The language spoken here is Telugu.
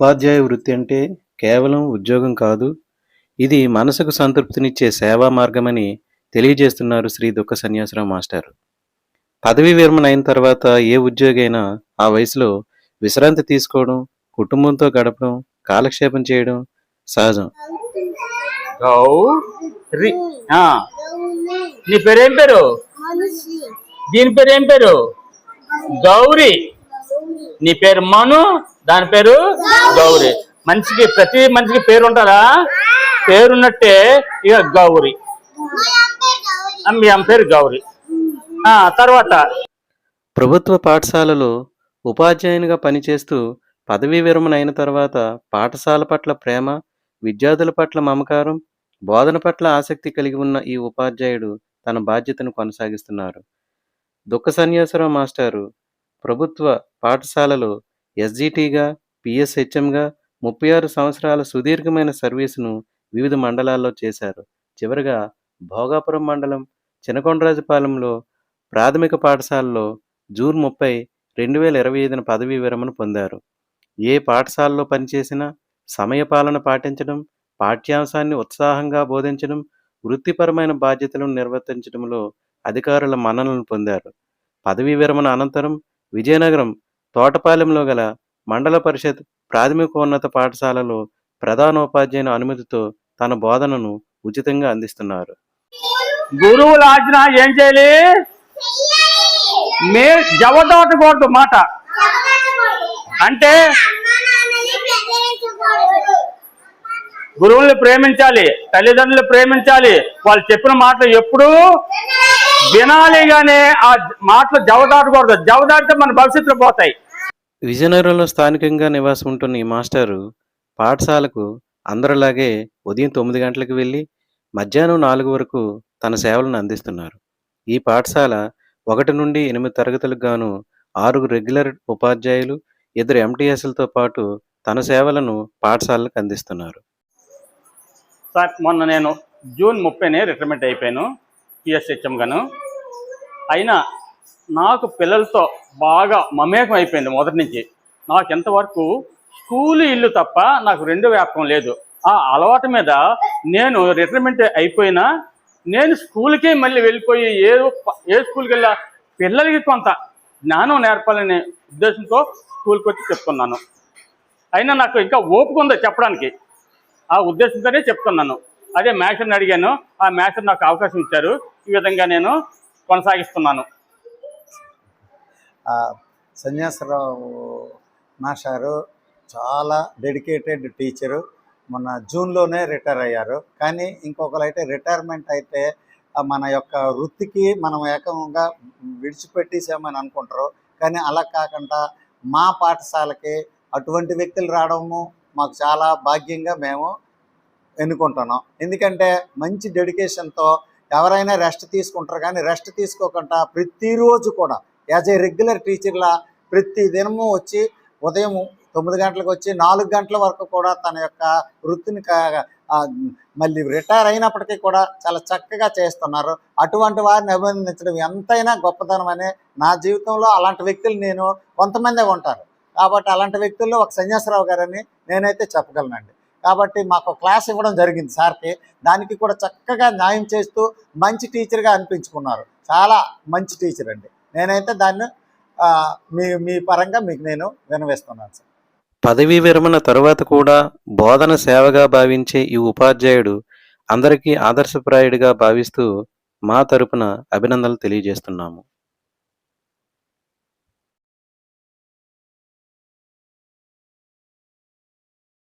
ఉపాధ్యాయ వృత్తి అంటే కేవలం ఉద్యోగం కాదు. ఇది మనసుకు సంతృప్తినిచ్చే సేవా మార్గమని తెలియజేస్తున్నారు శ్రీ దుఃఖ సన్యాసరావు మాస్టారు. పదవీ విరమణ అయిన తర్వాత ఏ ఉద్యోగి అయినా ఆ వయసులో విశ్రాంతి తీసుకోవడం, కుటుంబంతో గడపడం, కాలక్షేపం చేయడం సహజం. నీ పేరేం పేరు దీని పేరు ఏం పేరు గౌరి నీ పేరు మను దాని పేరు గౌరి. మనిషికి ప్రతి మనిషికి పేరు ఉంటారా పేరున్నట్టే ఇక గౌరి. ఆ, మీ అమ్మ పేరు గౌరి. తర్వాత. ప్రభుత్వ పాఠశాలలో ఉపాధ్యాయునిగా పనిచేస్తూ పదవీ విరమణ అయిన తర్వాత పాఠశాల పట్ల ప్రేమ, విద్యార్థుల పట్ల మమకారం, బోధన పట్ల ఆసక్తి కలిగి ఉన్న ఈ ఉపాధ్యాయుడు తన బాధ్యతను కొనసాగిస్తున్నారు. దుఃఖ సన్యాసరావు మాస్టారు ప్రభుత్వ పాఠశాలలో ఎస్జిటిగా, పిఎస్హెచ్ఎంగా ముప్పై ఆరు సంవత్సరాల సుదీర్ఘమైన సర్వీసును వివిధ మండలాల్లో చేశారు. చివరగా భోగాపురం మండలం చినకొండరాజుపాలెంలో ప్రాథమిక పాఠశాలలో జూన్ ముప్పై, రెండు వేల ఇరవై ఐదున పదవీ విరమణ పొందారు. ఏ పాఠశాలలో పనిచేసినా సమయపాలన పాటించడం, పాఠ్యాంశాన్ని ఉత్సాహంగా బోధించడం, వృత్తిపరమైన బాధ్యతలను నిర్వర్తించడంలో అధికారుల మన్ననలు పొందారు. పదవీ విరమణ అనంతరం విజయనగరం తోటపాలెంలో గల మండల పరిషత్ ప్రాథమికోన్నత పాఠశాలలో ప్రధానోపాధ్యాయుని అనుమతితో తన బోధనను ఉచితంగా అందిస్తున్నారు. గురువుల ఆజ్ఞ ఏం చేయాలి మే జవదాటకూడదు మాట అంటే గురువుల్ని ప్రేమించాలి తల్లిదండ్రులు ప్రేమించాలి వాళ్ళు చెప్పిన మాటలు ఎప్పుడూ వినాలి గానీ ఆ మాటలు జవదాటకూడదు జవదాటితే మన భవిష్యత్తులో పోతాయి విజయనగరంలో స్థానికంగా నివాసం ఉంటున్న ఈ మాస్టారు పాఠశాలకు అందరిలాగే ఉదయం తొమ్మిది గంటలకు వెళ్ళి మధ్యాహ్నం నాలుగు వరకు తన సేవలను అందిస్తున్నారు. ఈ పాఠశాల ఒకటి నుండి ఎనిమిది తరగతులకు గాను ఆరుగురు రెగ్యులర్ ఉపాధ్యాయులు, ఇద్దరు ఎంటీఎస్లతో పాటు తన సేవలను పాఠశాలకు అందిస్తున్నారు. సార్ మొన్న నేను జూన్ ముప్పైనే రిటైర్మెంట్ అయిపోయాను టీఎస్హెచ్ఎం గాను. అయినా నాకు పిల్లలతో బాగా మమేకం అయిపోయింది మొదటి నుంచి. నాకు ఎంతవరకు స్కూలు ఇల్లు తప్ప నాకు రెండు వ్యాపకం లేదు. ఆ అలవాటు మీద నేను రిటైర్మెంట్ అయిపోయినా నేను స్కూల్కే మళ్ళీ వెళ్ళిపోయి ఏ ఏ స్కూల్కి వెళ్ళా? పిల్లలకి కొంత జ్ఞానం నేర్పాలనే ఉద్దేశంతో స్కూల్కి వచ్చి చెప్తున్నాను. అయినా నాకు ఇంకా ఓపిక ఉంది చెప్పడానికి. ఆ ఉద్దేశంతోనే చెప్తున్నాను. అదే మేషర్ని అడిగాను. ఆ మేషర్ నాకు అవకాశం ఇచ్చారు. ఈ విధంగా నేను కొనసాగిస్తున్నాను. సన్యాసరావు మాషారు చాలా డెడికేటెడ్ టీచరు. మొన్న జూన్లోనే రిటైర్ అయ్యారు. కానీ ఇంకొకరు అయితే రిటైర్మెంట్ అయితే మన యొక్క వృత్తికి మనం ఏకంగా విడిచిపెట్టేసామని అనుకుంటారు. కానీ అలా కాకుండా మా పాఠశాలకి అటువంటి వ్యక్తులు రావడము మాకు చాలా భాగ్యంగా మేము ఎన్నుకుంటున్నాం ఎందుకంటే మంచి డెడికేషన్తో ఎవరైనా రెస్ట్ తీసుకుంటారు కానీ రెస్ట్ తీసుకోకుండా ప్రతిరోజు కూడా యాజ్ ఏ రెగ్యులర్ టీచర్లా ప్రతి దినము వచ్చి ఉదయం తొమ్మిది గంటలకు వచ్చి నాలుగు గంటల వరకు కూడా తన యొక్క వృత్తిని మళ్ళీ రిటైర్ అయినప్పటికీ కూడా చాలా చక్కగా చేస్తున్నారు. అటువంటి వారిని అభినందించడం ఎంతైనా గొప్పతనమని నా జీవితంలో అలాంటి వ్యక్తులు నేను కొంతమందే ఉంటారు. కాబట్టి అలాంటి వ్యక్తుల్లో ఒక సన్యాసరావు గారని నేనైతే చెప్పగలనండి. కాబట్టి మాకు క్లాస్ ఇవ్వడం జరిగింది సార్కి. దానికి కూడా చక్కగా న్యాయం చేస్తూ మంచి టీచర్గా అనిపించుకున్నారు. చాలా మంచి టీచర్ అండి. నేనైతే దాన్ని మీ మీ పరంగా మీకు నేను వినవేస్తున్నాను సార్. పదవీ విరమణ తరువాత కూడా బోధన సేవగా భావించే ఈ ఉపాధ్యాయుడు అందరికీ ఆదర్శప్రాయుడిగా భావిస్తూ మా తరపున అభినందనలు తెలియజేస్తున్నాము.